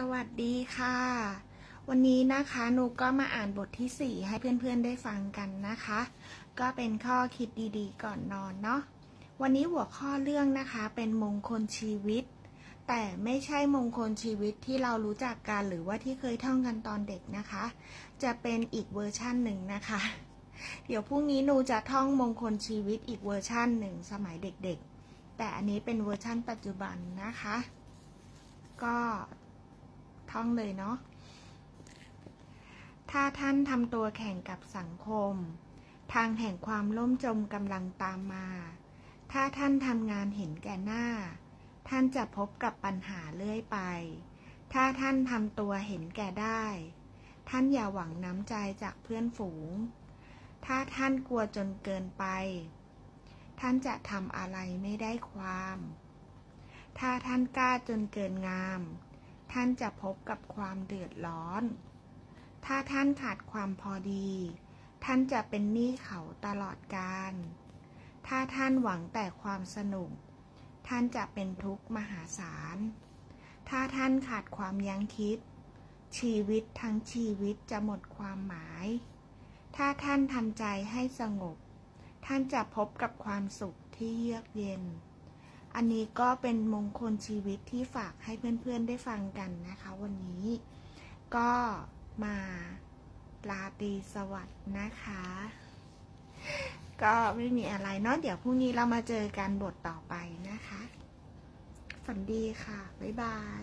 สวัสดีค่ะ วันนี้นะคะหนูก็มาอ่านบทที่ 4 ให้เพื่อนๆได้ฟังกันนะคะ ก็เป็นข้อคิดดีๆ ก่อนนอนเนาะวันนี้หัวข้อเรื่องนะคะเป็นมงคลชีวิต แต่ไม่ใช่มงคลชีวิตที่เรารู้จักกันหรือว่าที่เคยท่องกันตอนเด็กนะคะ จะเป็นอีกเวอร์ชั่นหนึ่งนะคะ เดี๋ยวพรุ่งนี้หนูจะท่องมงคลชีวิตอีกเวอร์ชั่นหนึ่งสมัยเด็กๆ แต่อันนี้เป็นเวอร์ชั่นปัจจุบันนะคะ ก็่องเลยเนาะ ถ้าท่านทำตัวแข่งกับสังคม ทางแห่งความล่มจมกำลังตามมา ถ้าท่านทำงานเห็นแก่หน้า ท่านจะพบกับปัญหาเรื่อยไป ถ้าท่านทำตัวเห็นแก่ได้ ท่านอย่าหวังน้ำใจจากเพื่อนฝูง ถ้าท่านกลัวจนเกินไป ท่านจะทำอะไรไม่ได้ความถ้าท่านกล้าจนเกินงาม ท่านจะพบกับความเดือดร้อน ถ้าท่านขาดความพอดี ท่านจะเป็นหนี้เขาตลอดกาล ถ้าท่านหวังแต่ความสนุก ท่านจะเป็นทุกข์มหาศาล ถ้าท่านขาดความยั้งคิด ชีวิตทั้งชีวิตจะหมดความหมาย ถ้าท่านทำใจให้สงบ ท่านจะพบกับความสุขที่เยือกเย็น อันนี้ก็เป็นมงคลชีวิตที่ฝากให้เพื่อนๆได้ฟังกันนะคะ วันนี้ก็มาลาตีสวัสดนะคะ ก็ไม่มีอะไรเนาะเดี๋ยวพรุ่งนี้เรามาเจอกันบทต่อไปนะคะ ฝันดีค่ะ บ๊ายบาย